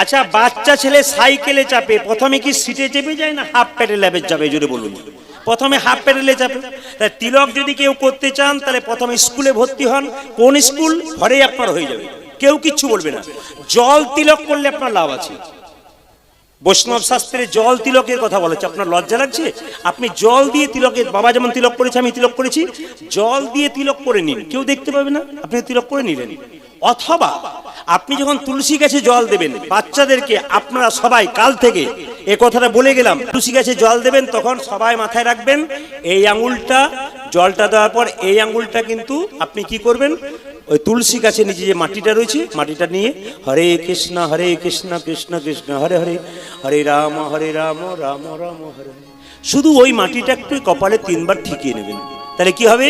আচ্ছা বাচ্চা ছেলে সাইকেলে চাপে, প্রথমে কি সিটে চেপে যায় না হাফ প্যাডেল ল্যাবে যাবে জোরে বলুন। প্রথমে হাফ প্যাডেলে চাপে। তাই তিলক যদি কেউ করতে চান, তাহলে প্রথমে স্কুলে ভর্তি হন। কোন স্কুল? ঘরেই আপনার হয়ে যাবে। কেউ কিচ্ছু বলবে না। জল তিলক করলে আপনার লাভ আছে। বৈষ্ণব শাস্ত্রে জল তিলকের কথা বলেছে আপনার লজ্জা লাগছে? আপনি জল দিয়ে তিলকের, বাবা যেমন তিলক করেছে, আমি তিলক করেছি। জল দিয়ে তিলক করে নিন। কেউ দেখতে পাবে না? আপনি তিলক করে নিলেন। অথবা আপনি যখন তুলসী গাছে জল দেবেন, বাচ্চাদেরকে আপনারা সবাই কাল থেকে এ কথাটা বলে গেলাম, তুলসী গাছে জল দেবেন, তখন সবাই মাথায় রাখবেন, এই আঙুলটা, জলটা দেওয়ার পর এই আঙুলটা কিন্তু আপনি কি করবেন? ওই তুলসী গাছে নিচে যে মাটিটা রয়েছে, মাটিটা নিয়ে হরে কৃষ্ণ হরে কৃষ্ণ কৃষ্ণ কৃষ্ণ, হরে হরে হরে রাম হরে রাম রাম রাম, হরে। শুধু ওই মাটিটা একটু কপালে তিনবার ঠিকিয়ে নেবেন। তাহলে কি হবে?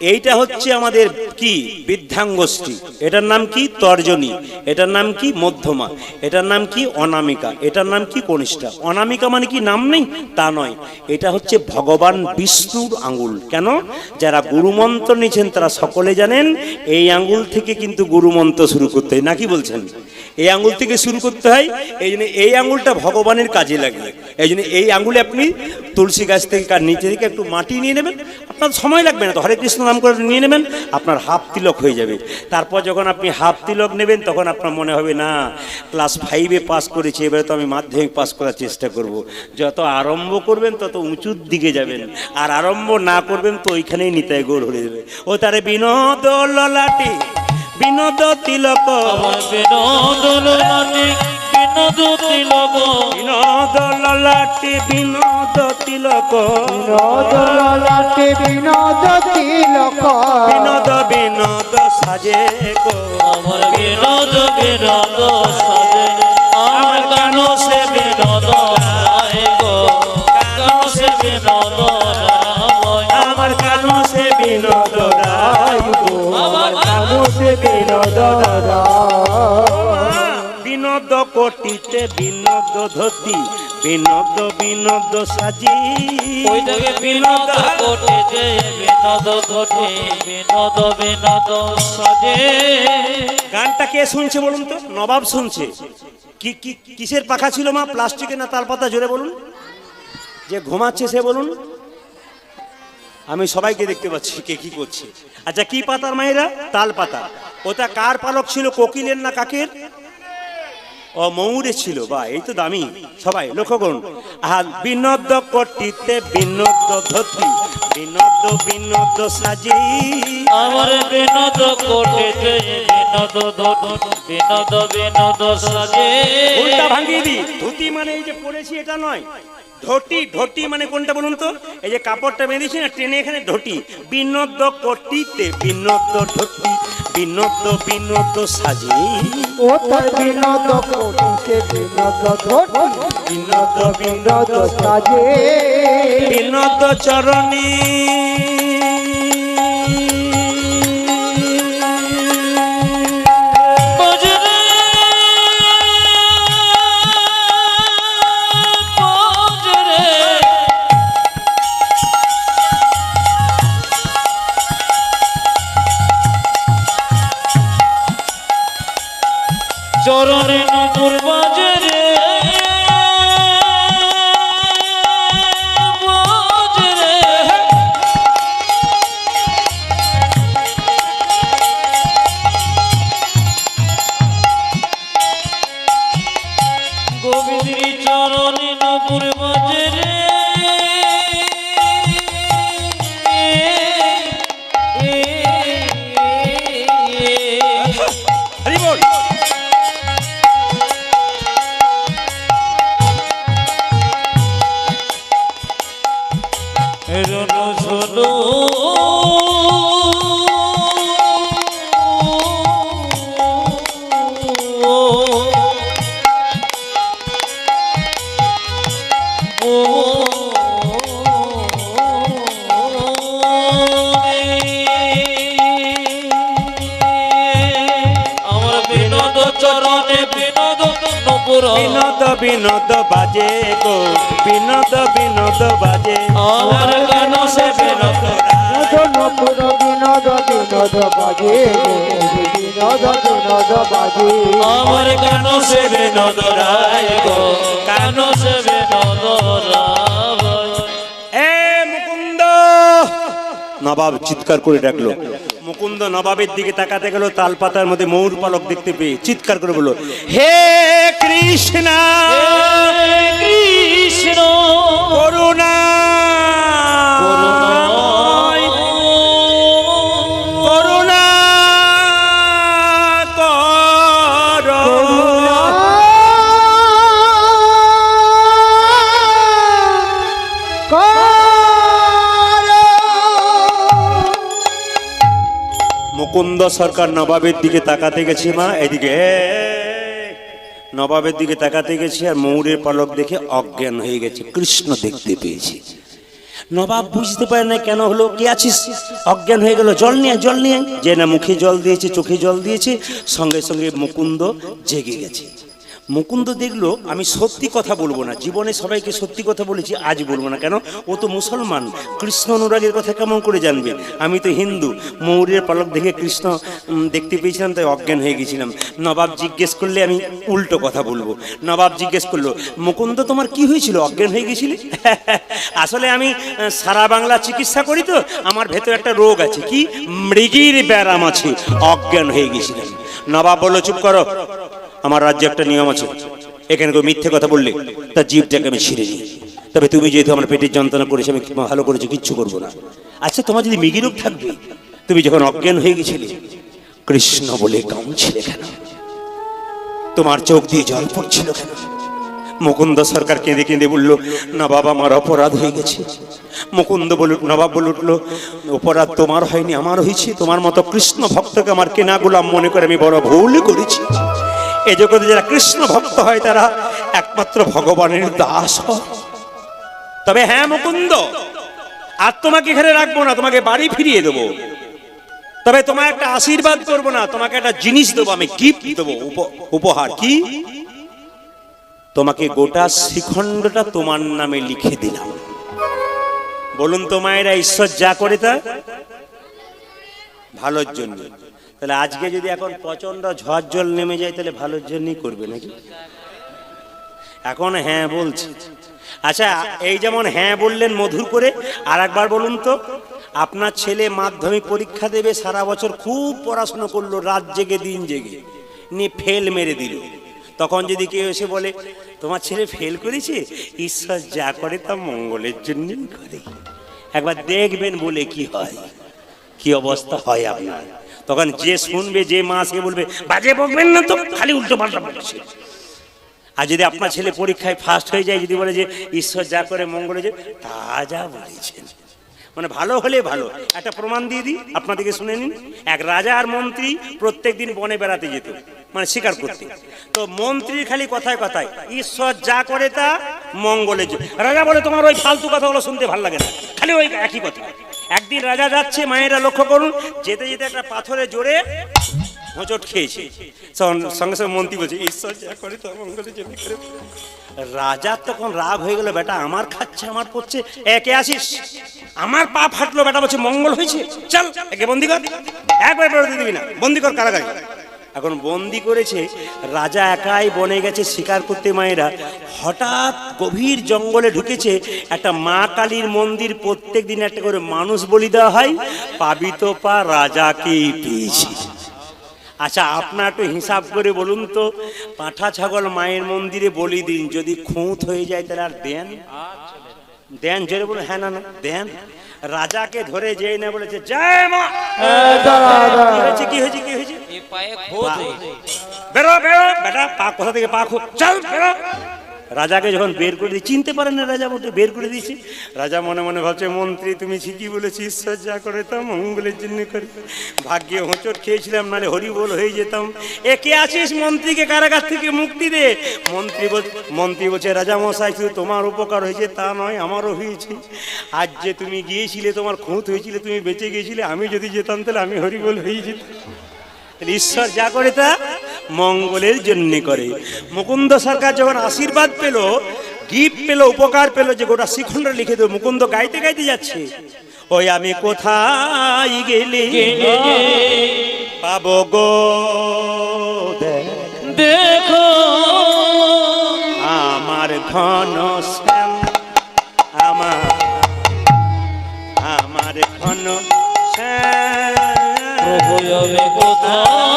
এইটা হচ্ছে আমাদের কি? বৃদ্ধাঙ্গষ্ঠী। এটার নাম কি? তর্জনী। এটার নাম কি? মধ্যমা। এটার নাম কি? অনামিকা। এটার নাম কি? কনিষ্ঠা। অনামিকা মানে কি? নাম নেই? তা নয়। এটা হচ্ছে ভগবান বিষ্ণুর আঙ্গুল কেন? যারা গুরুমন্ত্র নিয়েছেন, তারা সকলে জানেন, এই আঙ্গুল থেকে কিন্তু গুরুমন্ত্র শুরু করতে হয়। নাকি বলছেন? এই আঙ্গুল থেকে শুরু করতে হয়, এই জন্য এই আঙ্গুলটা ভগবানের কাজে লাগে। এই জন্য এই আঙ্গুলে আপনি তুলসী গাছ থেকে নিচে থেকে একটু মাটি নিয়ে নেবেন আপনার সময় লাগবে না তো। হরে কৃষ্ণ নাম করে নিয়ে নেবেন, আপনার হাফ তিলক হয়ে যাবে। তারপর যখন আপনি হাফ তিলক নেবেন, তখন আপনার মনে হবে, না, ক্লাস ফাইভে পাস করেছি, এবারে তো আমি মাধ্যমিক পাস করার চেষ্টা করব। যত আরম্ভ করবেন, তত উঁচুর দিকে যাবেন। আর আরম্ভ না করবেন, তো ওইখানেই নিতায় গোল হয়ে যাবে। ও তারে বিনোদ ললাটে, বিনোদ তিলক। বিনোদ তিলক। বিনোদ ললাটে বিনোদ তিলক। বিনোদ ললাটে বিনোদ তিলক। বিনোদ বিনোদ সাজে গো। আমার বিনোদ বিনোদ সাজে কোটিতে বিনোদ ধতি বিনোদ বিনোদ সাজি। বিনোদ বিনোদ বিনোদ বিনোদ সাজে। গানটা কে শুনছে বলুন তো? নবাব শুনছে। কি কি কিসের পাখা ছিল মা? প্লাস্টিকের না তাল পাতা জোরে বলুন। যে ঘুমাচ্ছে সে বলুন। আমি সবাইকে দেখতে পাচ্ছি কে কি করছে। আচ্ছা কি পাতার মায়েরা? তাল পাতা ওটা কার পালক ছিল? কোকিলের না কাকের? ও ময়ূরে ছিল বা এই তো দামি। সবাই লক্ষ্য করুন। আর বিনোদ কটিতে বিনোদ ধতি বিনোদ বিনোদ সাজি আমার বিনোদ কটিতে বিনোদ বিনোদ বিনোদ সাজি উল্টা ভাঙিয়ে দি ধুতি মানে এই যে পড়েছি এটা নয়। ধটি ধটি মানে কোনটা বলুন তো? এই যে কাপড়টা বেঁধেছি না ট্রেনে এখানে ধটি। বিনোদ কটিতে বিনোদ ধটি বিনোদ বিনোদ সাজে। ও তোর বিনোদ কোটিতে বিনোদ ধটি বিনোদ বিনোদ সাজে। বিনোদ চরণী। চরণে নপুর বাজরে বিনোদ বাজে গো বিনোদ বিনোদ বাজে। আমার গান সে বিনোদ নপুর বিনোদ বিনোদ বাজে বিনোদ বিনোদ বাজে। আমার কেন সে বিনোদ রায় গো কেন সে বিনোদ রায়। এ মুকুন্দ! নবাব চিৎকার করে ডাকলো। মুকুন্দ নবাবের দিকে তাকাতে গেল তাল পাতার মধ্যে ময়ূর পালক দেখতে পেয়ে চিৎকার করে বলল, হে কৃষ্ণ মুকুন্দ সরকার নবাবের দিকে তাকাতে গেছে মা, এদিকে নবাবের দিকে তাকাতে গেছে আর ময়ূরের পালক দেখে অজ্ঞান হয়ে গেছে, কৃষ্ণ দেখতে পেয়েছে। নবাব বুঝতে পারে না কেন হলো, কি আছিস? অজ্ঞান হয়ে গেল, জল নিয়ে জল নিয়ে যে না মুখে জল দিয়েছে, চোখে জল দিয়েছে, সঙ্গে সঙ্গে মুকুন্দ জেগে গেছে। মুকুন্দ দেখল, আমি সত্যি কথা বলব না। জীবনে সবাইকে সত্যি কথা বলেছি, আজ বলব না। কেন? ও তো মুসলমান। কৃষ্ণ অনুরাগের কথা কেমন করে জানবে? আমি তো হিন্দু। মৌর্যের পালক দেখে কৃষ্ণ দেখতে পেয়েছিলাম, তাই অজ্ঞান হয়ে গেছিলাম। নবাব জিজ্ঞেস করলে আমি উল্টো কথা বলব। নবাব জিজ্ঞেস করল, মুকুন্দ, তোমার কি হয়েছিল? অজ্ঞান হয়ে গেছিলে? আসলে আমি সারা বাংলা চিকিৎসা করি তো। আমার ভেতর একটা রোগ আছে। কি? মৃগীর ব্যারাম আছে। অজ্ঞান হয়ে গেছিলাম। নবাব বলল, চুপ করো। আমার রাজ্যে একটা নিয়ম আছে। এখানে কেউ মিথ্যে কথা বললে তার জীবটাকে আমি ছিঁড়ে নিই। তবে তুমি যেহেতু আমার পেটের যন্ত্রণা করেছ, আমি ভালো করেছ, কিচ্ছু করব না। আচ্ছা তোমার যদি মৃগী রোগ থাকবে, তুমি যখন অজ্ঞান হয়ে গেছিলে, কৃষ্ণ বলে কাউছিলে কেন? তোমার চোখ দিয়ে জল পড়ছিল কেন? মুকুন্দ সরকার কেঁদে কেঁদে বলল, না বাবা, আমার অপরাধ হয়ে গেছে। মুকুন্দ বল নবাব বলে উঠল, অপরাধ তোমার হয়নি, আমার হয়েছে। তোমার মতো কৃষ্ণ ভক্তকে আমার কেনা গোলাম মনে করে আমি বড় ভুল করেছি। এ জগতে যারা কৃষ্ণ ভক্ত হয়, তারা একমাত্র ভগবানের দাস। তবে হ্যাঁ মুকুন্দ, আর তোমাকে এখানে রাখব না, তোমাকে বাড়ি ফিরিয়ে দেবো। তবে তোমার একটা আশীর্বাদ করব না, তোমাকে একটা জিনিস দেবো, আমি গিফট দেবো, উপ- উপহার কি? তোমাকে গোটা শ্রীখণ্ডটা তোমার নামে লিখে দিলাম। বলুন তো মায়েরা, ঈশ্বর যা করে তা ভালোর জন্য। তাহলে আজকে যদি এখন প্রচণ্ড ঝড় জল নেমে যায়, তাহলে ভালোর জন্যই করবে নাকি? এখন হ্যাঁ বলছি। আচ্ছা এই যেমন হ্যাঁ বললেন মধুর করে আর একবার বলুন তো, আপনার ছেলে মাধ্যমিক পরীক্ষা দেবে, সারা বছর খুব পড়াশোনা করল, রাত জেগে, দিন জেগে, নিয়ে ফেল মেরে দিল। তখন যদি কেউ এসে বলে, তোমার ছেলে ফেল করেছে? ঈশ্বর যা করে তা মঙ্গলের জন্যই করে। একবার দেখবেন বলে কি হয়, কি অবস্থা হয় আপনার। তখন যে শুনবে, যে মা সে বলবে, বাজে বকবেন না তো, খালি উল্টো পাল্টা বলছে। আর যদি আপনার ছেলে পরীক্ষায় ফার্স্ট হয়ে যায়, যদি বলে যে, ঈশ্বর যা করে মঙ্গলে যে, তা যা বলেছেন। মানে ভালো হলে ভালো। একটা প্রমাণ দিয়ে দিই, আপনাদেরকে শুনে নিন। এক রাজা আর মন্ত্রী প্রত্যেক দিন বনে বেড়াতে যেত মানে শিকার করতে। তো মন্ত্রীর খালি কথায় কথায়, ঈশ্বর যা করে তা মঙ্গলের জন্য রাজা বলে, তোমার ওই ফালতু কথাগুলো শুনতে ভালো লাগে না। খালি ওই একই কথা। একদিন রাজা যাচ্ছে, মায়েরা লক্ষ্য করুন, যেতে যেতে একটা পাথরে জোরে হোঁচট খেয়েছে। সঙ্গে সঙ্গে মন্ত্রী বলছে, ঈশ্বর যা করে তো রাজার তখন রাগ হয়ে গেল, বেটা, আমার খাচ্ছে, আমার পড়ছে একে আসিস আমার পা ফাটলো, বেটা, বলছে, মঙ্গল হয়েছে। চল, একে বন্দি কর। একবার দিবি না, বন্দি কর কারাগারে। এখন বন্দি করেছে রাজা একাই বনে গেছে শিকার করতে মায়েরা। হঠাৎ গভীর জঙ্গলে ঢুকেছে একটা মা কালীর মন্দির প্রত্যেক দিন একটা করে মানুষ বলি দেওয়া হয় পাবিত পা রাজাকেই পেয়েছে। আচ্ছা আপনার একটু হিসাব করে বলুন তো পাঁঠা ছাগল মায়ের মন্দিরে বলি দিন যদি খুঁত হয়ে যায় তাহলে আর দেন। দেন জোরে বলুন হ্যাঁ না না দেন? রাজাকে ধরে যেই না বলেছে জয় মা! কি হয়েছে কি হয়েছে কি হয়েছে। বেরো বেরো বেটা পা কোথা থেকে? পা চল বেরো। রাজাকে যখন বের করে দিয়ে চিনতে পারেন না রাজা বলতে বের করে দিয়েছি। রাজা মনে মনে ভাবছে, মন্ত্রী, তুমি ঠিকই বলেছি ঈশ্বর যা করে তা মঙ্গলের জন্য করে। ভাগ্যে হোঁচট খেয়েছিলাম, নাহলে হরিবোল হয়ে যেতাম। এ কে আছিস মন্ত্রীকে কারাগার থেকে মুক্তি দে? মন্ত্রী বল, মন্ত্রী বলছে, রাজা মশাই, শুধু তোমার উপকার হয়েছে, তা নয়, আমারও হয়েছে। আজ যে তুমি গিয়েছিলে, তোমার খুঁত হয়েছিলে, তুমি বেঁচে গিয়েছিলে, আমি যদি যেতাম, তাহলে আমি হরিবোল হয়ে যেতাম। ঈশ্বর যা করে তা মঙ্গলের জন্য করে। মুকুন্দ সরকার যখন আশীর্বাদ পেল গিফট পেল উপকার পেল যে গোটা শিখণ্ডটা লিখে দেবো মুকুন্দ গাইতে গাইতে যাচ্ছে। ওই আমি কোথায় গেলে? গেলে? পাবো গো। দেখো আমার ঘন শ্যাম আমার আমার ঘন শ্যাম। কোথায়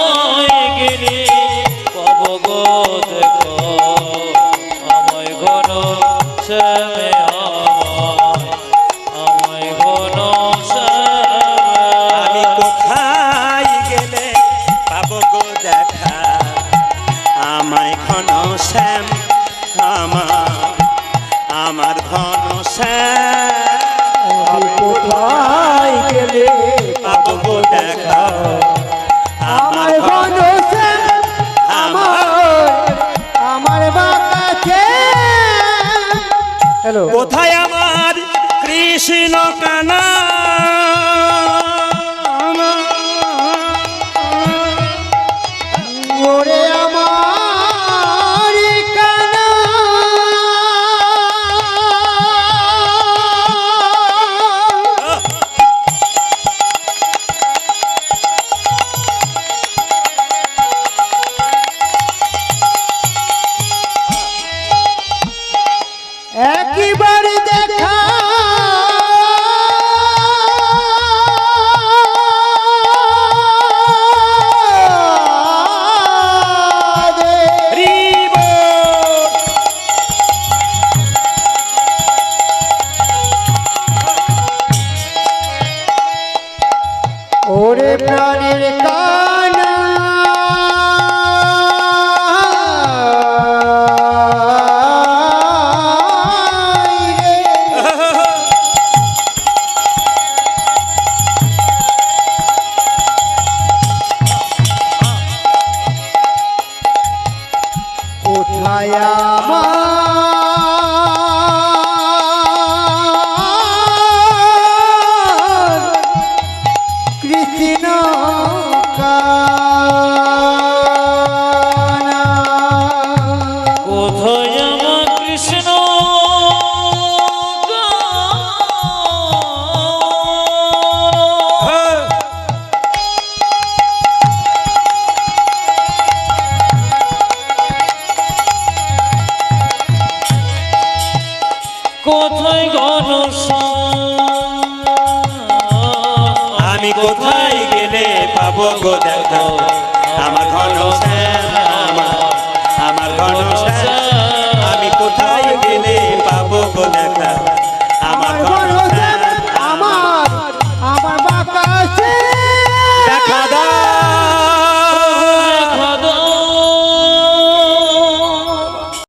কোথায় গেলে পাবো গো দেখা?